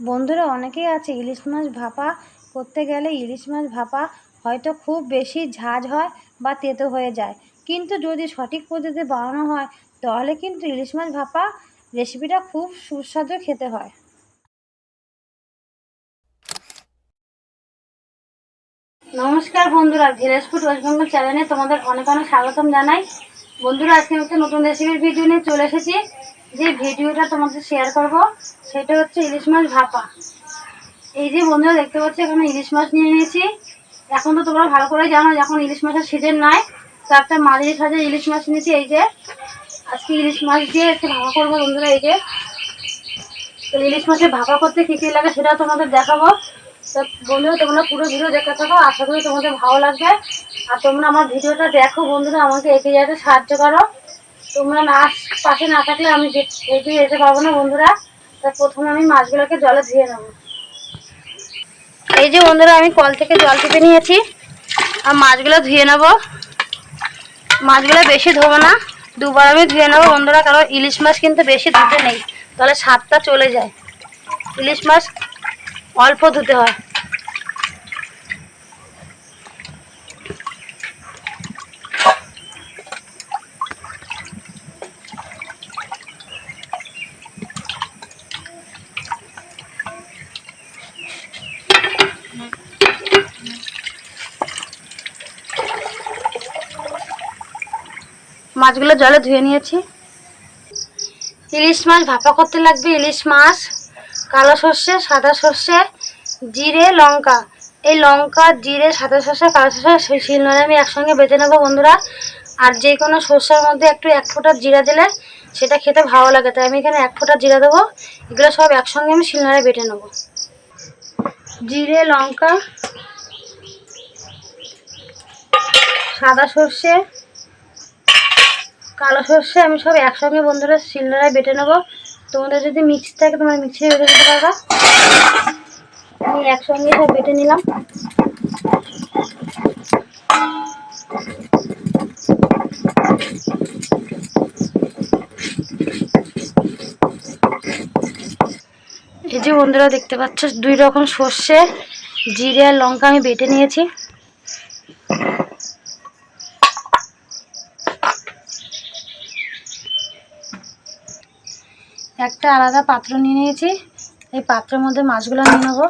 বন্ধুরা, অনেকেই আছে ইলিশ মাছ ভাপা করতে গেলে ইলিশ মাছ ভাপা হয়তো খুব বেশি ঝাঁঝ হয় বা তেতো হয়ে যায়। কিন্তু যদি সঠিক পদ্ধতিতে বানানো হয়, তাহলে কিন্তু ইলিশ মাছ ভাপা রেসিপিটা খুব সুস্বাদু খেতে হয়। নমস্কার বন্ধুরা ভিলেজ ফুড ওয়েস্ট বেঙ্গল চ্যানেলে তোমাদের অনেক অনেক স্বাগতম জানাই। বন্ধুরা, আজকে একটা নতুন রেসিপির ভিডিও নিয়ে চলে এসেছি। যে ভিডিওটা তোমাদের শেয়ার করব, সেটা হচ্ছে ইলিশ মাছ ভাপা। এই যে বন্ধুরা দেখতে পাচ্ছ, এখানে ইলিশ মাছ নিয়ে নিয়েছি। এখন তো তোমরা ভালো করে জানো এখন ইলিশ মাছের সিজন নাই। তো একটা মাঝারি সাজে ইলিশ মাছ নিয়েছি, এই যে। আজকে ইলিশ মাছ দিয়ে একটু ভাপা করব বন্ধুরা, এই যে। তো ইলিশ মাছের ভাপা করতে কী কী লাগে সেটাও তোমাদের দেখাবো। তো বন্ধুরা, তোমরা পুরো ভিডিও দেখতে থাকো, আশা করি তোমাদের ভালো লাগবে। আর তোমরা আমার ভিডিওটা দেখো বন্ধুরা, আমাকে এগিয়ে যেতে সাহায্য করো। তোমরা না, পাশে না থাকলে আমি এগিয়ে যেতে পারব না বন্ধুরা, তা প্রথমে আমি মাছগুলোকে জলে ধুয়ে নেব। এই যে বন্ধুরা, আমি কল থেকে জল টিপে নিয়েছি, আর মাছগুলো ধুয়ে নেব। মাছগুলো বেশি ধোবো না, দুবার আমি ধুয়ে নেব বন্ধুরা, কারণ ইলিশ মাছ কিন্তু বেশি ধুতে নেই, তাহলে স্বাদটা চলে যায়। ইলিশ মাছ অল্প ধুতে হয়। মাছগুলো জলে ধুয়ে নিয়েছি। ইলিশ মাছ ভাপা করতে লাগবে, ইলিশ মাছ, কালো সর্ষে, সাদা সর্ষে, জিরে, লঙ্কা। এই লঙ্কা, জিরে, সাদা সর্ষে, কালো সর্ষে শিলনোড়ে আমি একসঙ্গে বেটে নেব বন্ধুরা। আর যে কোনো সর্ষের মধ্যে একটু এক ফোঁটা জিরা দিলে সেটা খেতে ভালো লাগে। তাই আমি এখানে এক ফোঁটা জিরা দেবো। এগুলো সব একসঙ্গে আমি শিলনোড়ে বেটে নেব। জিরে, লঙ্কা, সাদা সর্ষে কালো সর্ষে আমি সব একসঙ্গে বন্ধুরা শিলনোড়ায় বেটে নেব। তোমাদের যদি মিক্সি থাকে, তোমরা মিক্সিতে বেটে নিতে পারবা। আমি একসঙ্গে সব বেটে নিলাম। এই যে বন্ধুরা দেখতে পাচ্ছ, দুই রকম সর্ষে, জিরে আর লঙ্কা আমি বেটে নিয়েছি। একটা আলাদা পাত্র নিয়ে নিয়েছি। এই পাত্রের মধ্যে মাছগুলো নিয়ে নেব।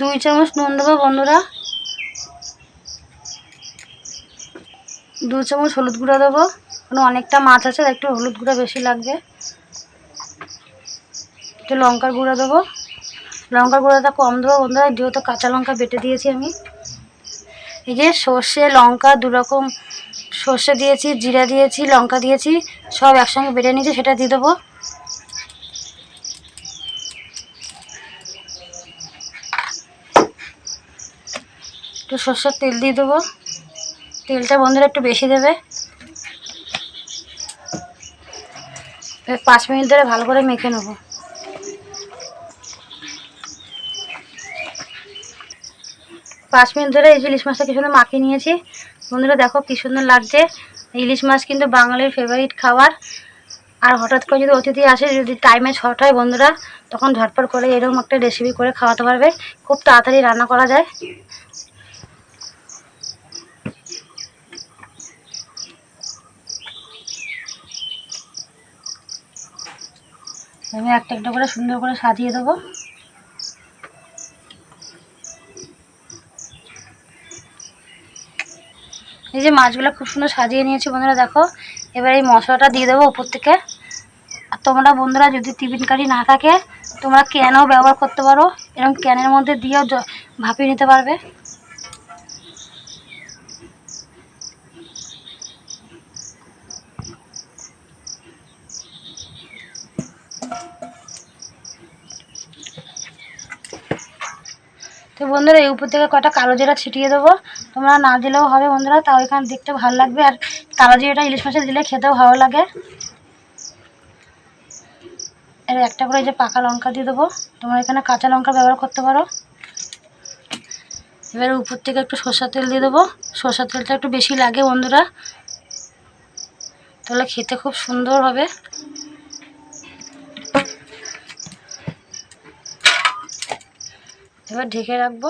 দুই চামচ নুন দেবো বন্ধুরা। দু চামচ হলুদ গুঁড়ো দেবো। কারণ অনেকটা মাছ আছে, একটু হলুদ গুঁড়ো বেশি লাগবে। একটু লঙ্কার গুঁড়ো দেবো। লঙ্কার গুঁড়োটা কম দেবো বন্ধুরা, যেহেতু কাঁচা লঙ্কা বেটে দিয়েছি আমি। এই যে সর্ষে, লঙ্কা দু রকম সর্ষে দিয়েছি, জিরা দিয়েছি, লঙ্কা দিয়েছি, সব একসঙ্গে বেটে নিয়েছি, সেটা দিয়ে দেবো। একটু সর্ষের তেল দিয়ে দেবো। তেলটা বন্ধুরা একটু বেশি দেবে। পাঁচ মিনিট ধরে ভালো করে মেখে নেব। পাঁচ মিনিট ধরে এই যে ইলিশ মাছটা কি সুন্দর মাখিয়ে নিয়েছি। বন্ধুরা দেখো কি সুন্দর লাগছে। ইলিশ মাছ কিন্তু বাঙালির ফেভারিট খাবার। আর হঠাৎ করে যদি অতিথি আসে, যদি টাইমে শর্ট হয় বন্ধুরা, তখন ঝটপট করে এরকম একটা রেসিপি করে খাওয়াতে পারবে। খুব তাড়াতাড়ি রান্না করা যায়। আমি একটা একটা করে সুন্দর করে সাজিয়ে দেবো। এই যে মাছগুলো খুব সুন্দর সাজিয়ে নিয়েছি বন্ধুরা, দেখো। এবার এই মশলাটা দিয়ে দেবো উপর থেকে। আর তোমরা বন্ধুরা, যদি টিফিন কাঠি না থাকে, তোমরা ক্যানও ব্যবহার করতে পারো। এরকম ক্যানের মধ্যে দিয়েও ভাপিয়ে নিতে পারবে। তো বন্ধুরা, এই উপর থেকে কটা কালো জিরা ছিটিয়ে দেবো। তোমরা না দিলেও হবে বন্ধুরা তাও এখানে দেখতে ভালো লাগবে। আর কালো জিরাটা ইলিশ মাছে দিলে খেতেও ভালো লাগে। এর একটা করে যে পাকা লঙ্কা দিয়ে দেবো। তোমরা এখানে কাঁচা লঙ্কা ব্যবহার করতে পারো। এবার উপর থেকে একটু সর্ষার তেল দিয়ে দেবো। সর্ষার তেলটা একটু বেশি লাগে বন্ধুরা। তাহলে খেতে খুব সুন্দর হবে। এবার ঢেকে রাখব।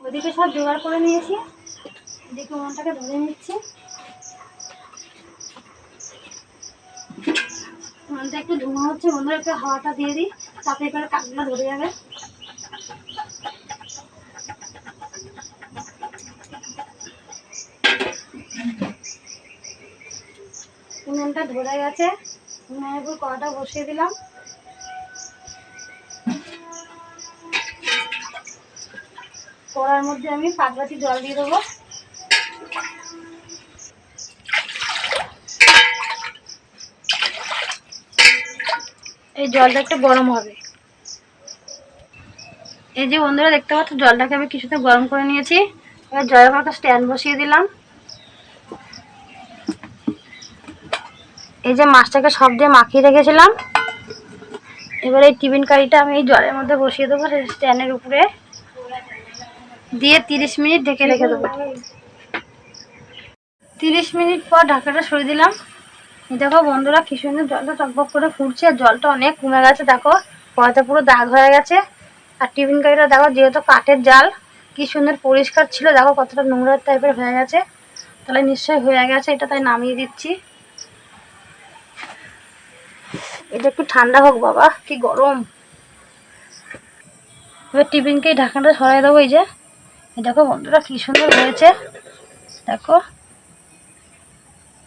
ওদিকে সব জোগাড় করে নিয়েছি। এদিকে মনটাকে ধরে নিচ্ছি। মনটা একটু ধোঁয়া হচ্ছে, বন্ধুরা, একটু হাওয়াটা দিয়ে দিই, তাতে এবার কাঠগুলো ধরে যাবে। উনুনটা ধরে গেছে। উনুনের উপর কড়াটা বসিয়ে দিলাম। কড়ার মধ্যে আমি পাঁচ বাটি জল দিয়ে দেবো। এই জলটা একটু গরম হবে। এই যে বন্ধুরা, দেখতে পাচ্ছ, জলটাকে আমি কিছুতে গরম করে নিয়েছি। এবার জলের মতো স্ট্যান্ড বসিয়ে দিলাম। এই যে মাছটাকে সব দিয়ে মাখিয়ে রেখেছিলাম। এবার এই টিফিন কারিটা আমি এই জলের মধ্যে বসিয়ে দেবো স্ট্যান্ডের উপরে। দিয়ে তিরিশ মিনিট ঢেকে রেখে দেবো। তিরিশ মিনিট পর ঢাকাটা সরিয়ে দিলাম। দেখো বন্ধুরা, কি সুন্দর জলটা টকবক করে ফুটছে। জলটা অনেক কমে গেছে, দেখো। কড়াতে পুরো দাগ হয়ে গেছে। আর টিফিন কারিটা দেখো, যেহেতু কাঠের জাল, কি সুন্দর পরিষ্কার ছিল। দেখো কতটা নোংরা টাইপের হয়ে গেছে। তাহলে নিশ্চয়ই হয়ে গেছে, এটা তাই নামিয়ে দিচ্ছি। এটা একটু ঠান্ডা হোক বাবা, কি গরম। এবার টিফিনকে এই ঢাকনাটা সরাই দেবো, এই যে। দেখো বন্ধুরা, কি সুন্দর হয়েছে। দেখো,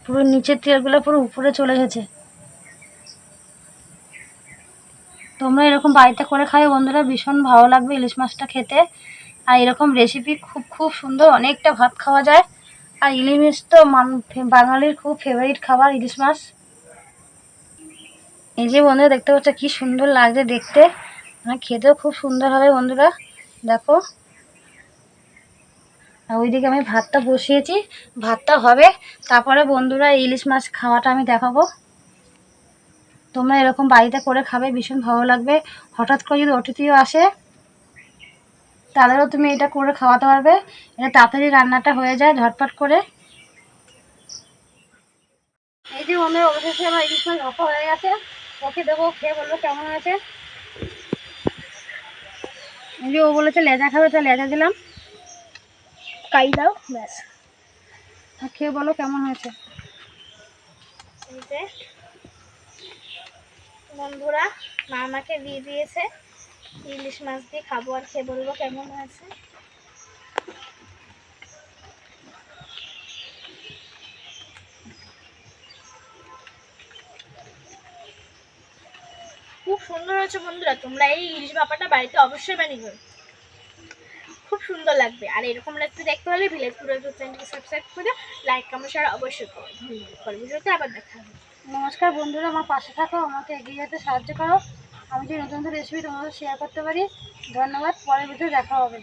পুরো নিচের তেলগুলো পুরো উপরে চলে এসেছে তোমরা এরকম বাড়িতে করে খাও বন্ধুরা, ভীষণ ভালো লাগবে ইলিশ মাছটা খেতে। আর এরকম রেসিপি খুব খুব সুন্দর, অনেকটা ভাত খাওয়া যায়। আর ইলিশ মাছ তো বাঙালির খুব ফেভারিট খাবার ইলিশ মাছ। এই যে বন্ধুরা, দেখতে পাচ্ছ কি সুন্দর লাগছে দেখতে। মানে খেতেও খুব সুন্দর হবে বন্ধুরা। দেখো ওইদিকে আমি ভাতটা বসিয়েছি, ভাতটা হবে, তারপরে বন্ধুরা ইলিশ মাছ খাওয়াটা আমি দেখাবো। তোমরা এরকম বাড়িতে করে খাবে, ভীষণ ভালো লাগবে। হঠাৎ করে যদি অতিথিও আসে, তাদেরও তুমি এটা করে খাওয়াতে পারবে। এটা তাড়াতাড়ি রান্নাটা হয়ে যায়, ঝটপট করে। এই যে বন্ধুরা, অবশেষে আমার ইলিশ মাছ ভাপা হয়ে গেছে। ওকে দেবো খেয়ে বলব কেমন আছে এই যে ও বলেছে, লেজা খাবে, তো লেজা দিলাম। কাই দাও? ব্যাস। খেয়ে বলো কেমন হয়েছে? বন্ধুরা মা আমাকে দিয়ে দিয়েছে। ইলিশ মাছ দিয়ে খাব আর খেয়ে বলব কেমন হয়েছে। খুব সুন্দর হয়েছে বন্ধুরা। তোমরা এই ইলিশ ভাপাটা বাড়িতে অবশ্যই বানিয়ে সুন্দর লাগবে। আর এরকম লাগতে দেখতে হলে ভিলেজ পুরো চ্যানেলটি সাবস্ক্রাইব করে লাইক কমেন্ট শেয়ার অবশ্যই করো। ধন্যবাদ। ভিডিওতে আবার দেখা হবে। নমস্কার বন্ধুরা, আমার পাশে থাকো, আমাকে এগিয়ে যেতে সাহায্য করো। আমি যে নতুন নতুন রেসিপি তোমাদের শেয়ার করতে পারি, ধন্যবাদ। পরের ভিডিও দেখা হবে।